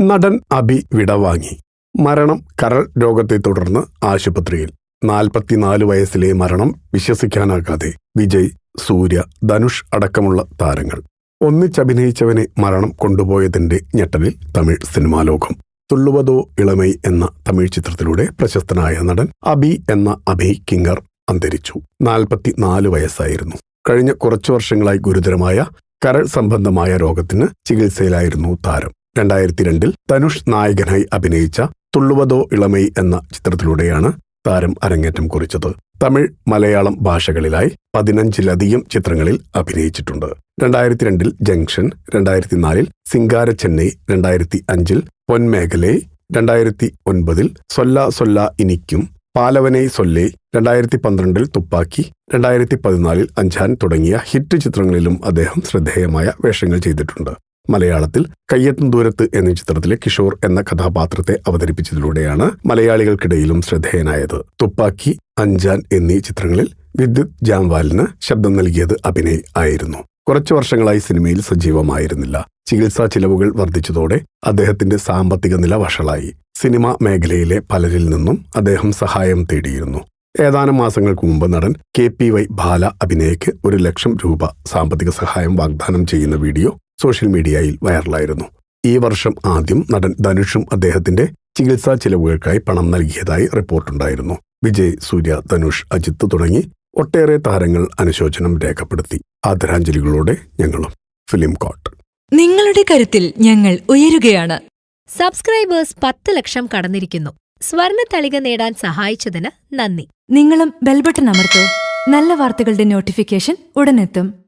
നടൻ അബി വിടവാങ്ങി. മരണം കരൾ രോഗത്തെ തുടർന്ന് ആശുപത്രിയിൽ. നാൽപ്പത്തിനാല് വയസ്സിലെ മരണം വിശ്വസിക്കാനാകാതെ വിജയ് സൂര്യ ധനുഷ് അടക്കമുള്ള താരങ്ങൾ. ഒന്നിച്ചഭിനയിച്ചവനെ മരണം കൊണ്ടുപോയതിന്റെ ഞെട്ടലിൽ തമിഴ് സിനിമാ ലോകം. തുള്ളുവതോ ഇളമൈ എന്ന തമിഴ് ചിത്രത്തിലൂടെ പ്രശസ്തനായ നടൻ അബി എന്ന അഭി കിങ്കർ അന്തരിച്ചു. നാൽപ്പത്തിനാല് വയസ്സായിരുന്നു. കഴിഞ്ഞ കുറച്ചു വർഷങ്ങളായി ഗുരുതരമായ കരൾ സംബന്ധമായ രോഗത്തിന് ചികിത്സയിലായിരുന്നു താരം. രണ്ടായിരത്തി രണ്ടിൽ തനുഷ് നായകനായി അഭിനയിച്ച തുള്ളുവതോ ഇളമൈ എന്ന ചിത്രത്തിലൂടെയാണ് താരം അരങ്ങേറ്റം കുറിച്ചത്. തമിഴ് മലയാളം ഭാഷകളിലായി പതിനഞ്ചിലധികം ചിത്രങ്ങളിൽ അഭിനയിച്ചിട്ടുണ്ട്. രണ്ടായിരത്തി രണ്ടിൽ ജംഗ്ഷൻ രണ്ടായിരത്തി നാലിൽ സിംഗാര ചെന്നൈ രണ്ടായിരത്തി അഞ്ചിൽ പൊൻമേഖലെ രണ്ടായിരത്തി ഒൻപതിൽ സൊല്ല സൊല്ല ഇനിക്കും പാലവനെ സൊല്ലെ രണ്ടായിരത്തി പന്ത്രണ്ടിൽ തുപ്പാക്കി രണ്ടായിരത്തി പതിനാലിൽ അഞ്ചാൻ തുടങ്ങിയ ഹിറ്റ് ചിത്രങ്ങളിലും അദ്ദേഹം ശ്രദ്ധേയമായ വേഷങ്ങൾ ചെയ്തിട്ടുണ്ട്. മലയാളത്തിൽ കയ്യത്തും ദൂരത്ത് എന്ന ചിത്രത്തിലെ കിഷോർ എന്ന കഥാപാത്രത്തെ അവതരിപ്പിച്ചതിലൂടെയാണ് മലയാളികൾക്കിടയിലും ശ്രദ്ധേയനായത്. തുപ്പാക്കി അഞ്ചാൻ എന്നീ ചിത്രങ്ങളിൽ വിദ്യുത് ജാംവാലിന് ശബ്ദം നൽകിയത് അഭിനയ് ആയിരുന്നു. കുറച്ചു വർഷങ്ങളായി സിനിമയിൽ സജീവമായിരുന്നില്ല. ചികിത്സാ ചിലവുകൾ വർദ്ധിച്ചതോടെ അദ്ദേഹത്തിന്റെ സാമ്പത്തിക നില വഷളായി. സിനിമാ മേഖലയിലെ പലരിൽ നിന്നും അദ്ദേഹം സഹായം തേടിയിരുന്നു. ഏതാനും മാസങ്ങൾക്ക് മുമ്പ് നടൻ കെ പി വൈ ബാല അഭിനയ്ക്ക് ഒരു ലക്ഷം രൂപ സാമ്പത്തിക സഹായം വാഗ്ദാനം ചെയ്യുന്ന വീഡിയോ സോഷ്യൽ മീഡിയയിൽ വൈറലായിരുന്നു. ഈ വർഷം ആദ്യം നടൻ ധനുഷും അദ്ദേഹത്തിന്റെ ചികിത്സാ ചിലവുകൾക്കായി പണം നൽകിയതായി റിപ്പോർട്ടുണ്ടായിരുന്നു. വിജയ് സൂര്യ ധനുഷ് അജിത്ത് തുടങ്ങി ഒട്ടേറെ താരങ്ങൾ അനുശോചനം രേഖപ്പെടുത്തി. ആദരാഞ്ജലികളോടെ ഞങ്ങളും. ഫിലിം കോട്ട്. നിങ്ങളുടെ കരുത്തിൽ ഞങ്ങൾ ഉയരുകയാണ്. സബ്സ്ക്രൈബേഴ്സ് പത്ത് ലക്ഷം കടന്നിരിക്കുന്നു. സ്വർണ തളിക നേടാൻ സഹായിച്ചതിന് നന്ദി. നിങ്ങളും ബെൽബട്ടൺ അമർത്തോ. നല്ല വാർത്തകളുടെ നോട്ടിഫിക്കേഷൻ ഉടനെത്തും.